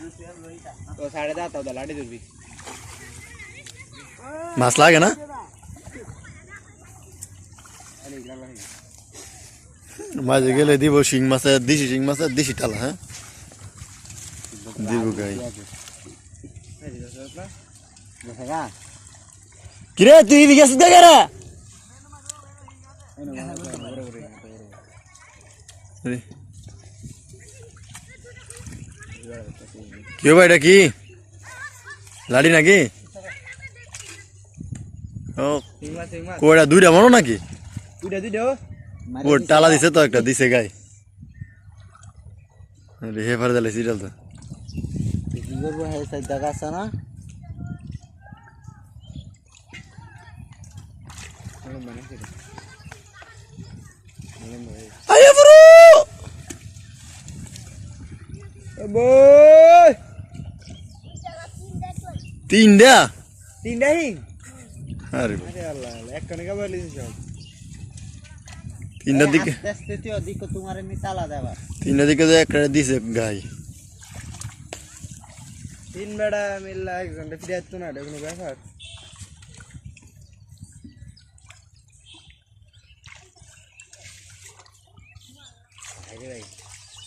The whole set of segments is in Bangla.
খাবে তো সাড়ে দাঁত তো লাঠি ধরবি মাছ লাগে না মাঝে গেলে দিব শিং মাছের দিশি শিং মাছের দিশি টালা হ্যাঁ দিব গাই কিরে তুই গেছিস দেখে রে কি হবে এটা কি? লাড়ি নাকি? ও কোটা দুইটা মনো নাকি? দুইটা দুইটা ও টালা দিছে তো একটা দিছে গাই। আরে হে ফার দিলে সিরিয়াল তো কি করব হ্যাঁ সাইড দেখা আছে। না আরে তিনটা? তিনটা হিং? আরে আল্লাহ এক কানে কাবার লিছিস সব। তিনটার দিকে আস্তে তুই ওদিক তোমার এমনি তালা দেবা। তিনটার দিকে তো একটা দিছে গাই। তিন বেড়া মিললা এক ঘণ্টা ফিরে আসতো না এটা কোনো ব্যাপার। ভাই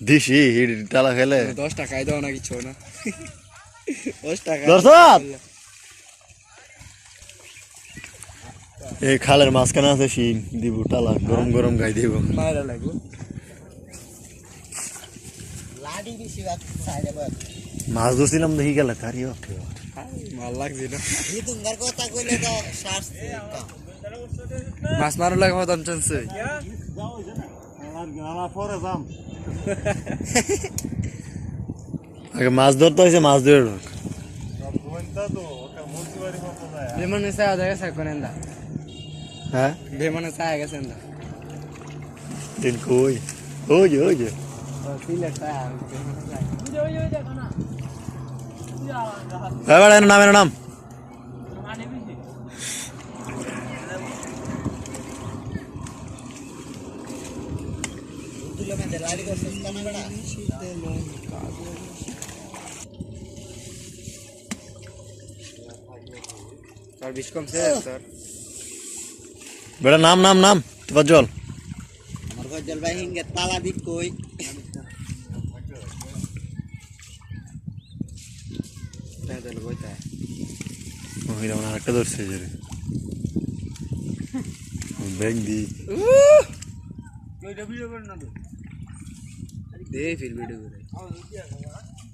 দিছি হিড় টালা খেলে। দশ টাকায় দাও না কিছু না? দশ টাকা দর্শক! এই খালের মাঝখানে আছে শিং দিব টালা গরম গরম গাই দিব। মায়েরা লাগবো। মাছ ধরছিলাম দেখি গেল কারি মাল লাগছে না। হিতুঙ্গার কথা কইলে তো শ্বাস মাছ মারো লাগে চান্সে আগে মাছ ধরতে হয়েছে মাছ ধরে ঢোক। বেমনে সায়া দেখা সাই কোনেন্দা হ্যাঁ বেমনে সায়া গেছে না দিন কই ওই যে ওই এর নাম এর নাম তুলে মে লাড়ি করছিস কেন বেড়া স্যার বিশ কমছে স্যার বেটা নাম নাম নাম তোমার জল আমার ঘর জলবাই হিঙ্গে তালা দিক কই তাহলে কইতা ওই যেমন আরেকটা ধরছে যে রে। ব্যাগ দি দে ফির ভিডিও করে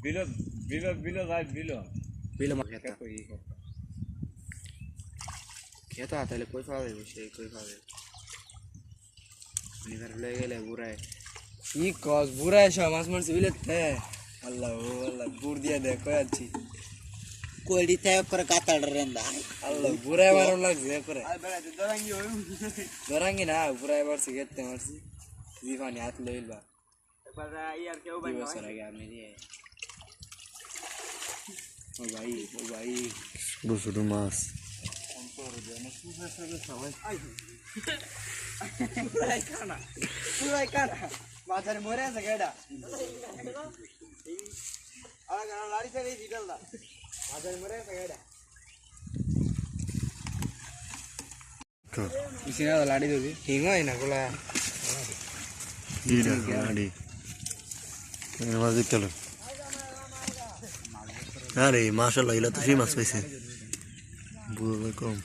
বিলো বিলো বিলো ভাই বিলো বিলে মা খেতা খেতা তাহলে কই পাবে সে কই পাবে নিবার লয়ে গেলে বুড়ায় কি কস বুড়ায় সব মাছ মারছে বিলে তে আল্লাহ ও আল্লাহ বুড় দিয়া দে কই আছি কোয়েডি থেকে করে কাতাড় রেন্দা আল্লাহ বুড়ায় মারো লাগছে করে দরাঙ্গি না বুড়ায় মারছে গেতে মারছি দিবানি হাত লইল বা দুই বছর আগে আমি ও ভাই ও ভাই ছোট ছোট মাছ বাজারে মরে আছে গাড়া লাড়ি থেকে দিটাল দা বাজারে মরে আছে গাড়া ইসিনা লাড়ি দিবি হিং হয় না গোলা গাড়ি মাছ দেখতে হলো আরে মাসাল্লাহ এগুলা তো সেই মাছ পাইছে বুঝলো কম